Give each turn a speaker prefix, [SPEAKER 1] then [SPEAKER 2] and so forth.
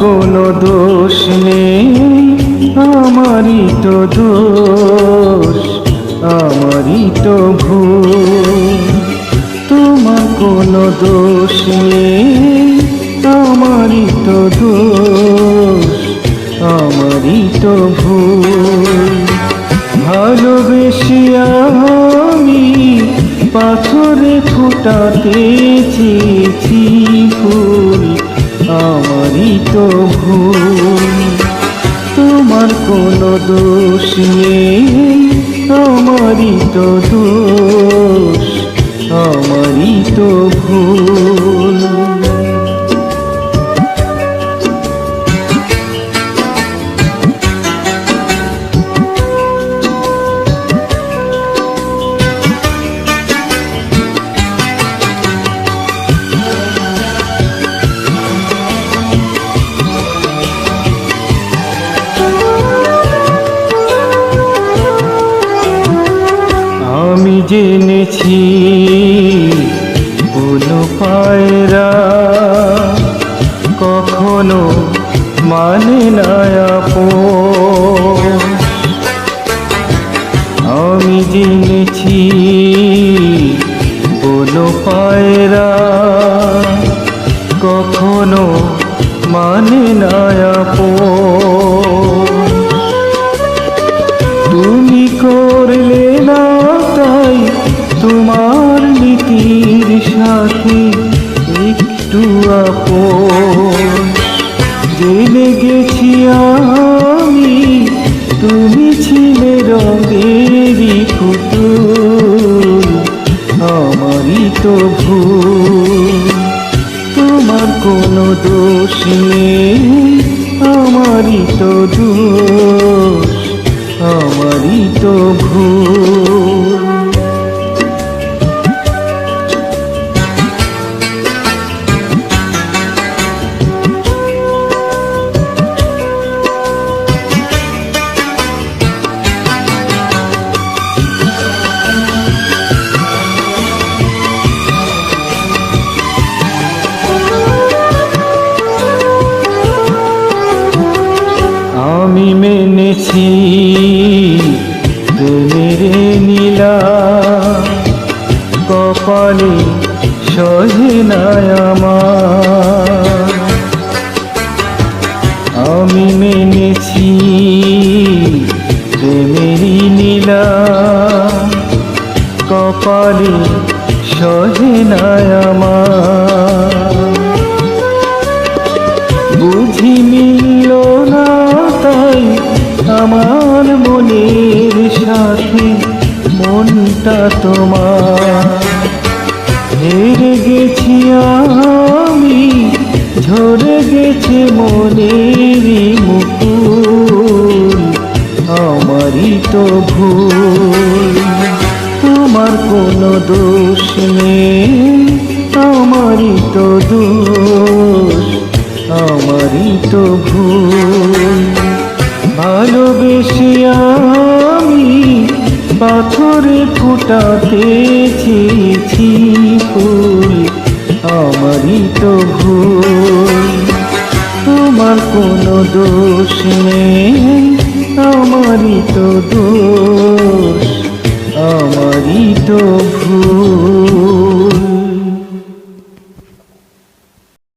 [SPEAKER 1] কোনো দোষ নেই, আমারই তো দোষ, আমারই তো ভুল। তোমার কোনো দোষ নেই, আমারই তো দোষ, আমারই তো ভুল। ভালোবেসে আমি পাথরে ফোটাতে চেয়েছি ফুল। আমারই তো ভুল। তোমার কোনো দোষ নেই আমারই তো দোষ আমারই তো ভুল। জেনেছি বলো পায়রা কখনো মানে না পো আমি জেনেছি সাথে একটু আপন। জেনে গেছি আমি, তুমি ছিলে রঙেরই পুতুল। আমারই তো ভুল, তোমার কোনো দোষ নেই, আমারই তো দোষ, আমারই তো ভুল। মেনেছি প্রেমের নীলা, কপালে সহে না আমার। আমি মেনেছি প্রেমের নীলা, কপালে সহে না আমার। মনটা তোমার। হেরে গেছি আমি, ঝরে গেছে মনের মুকুল। আমারই তো ভুল। তোমার কোনো দোষ নেই, আমারই তো দোষ। আমারই তো ভুল। ভালোবেসে পাথরে ফুটাতে চেয়েছি ফুল, আমারই তো ভুল। তোমার কোনো দোষ নেই, আমারই তো দোষ, আমারই তো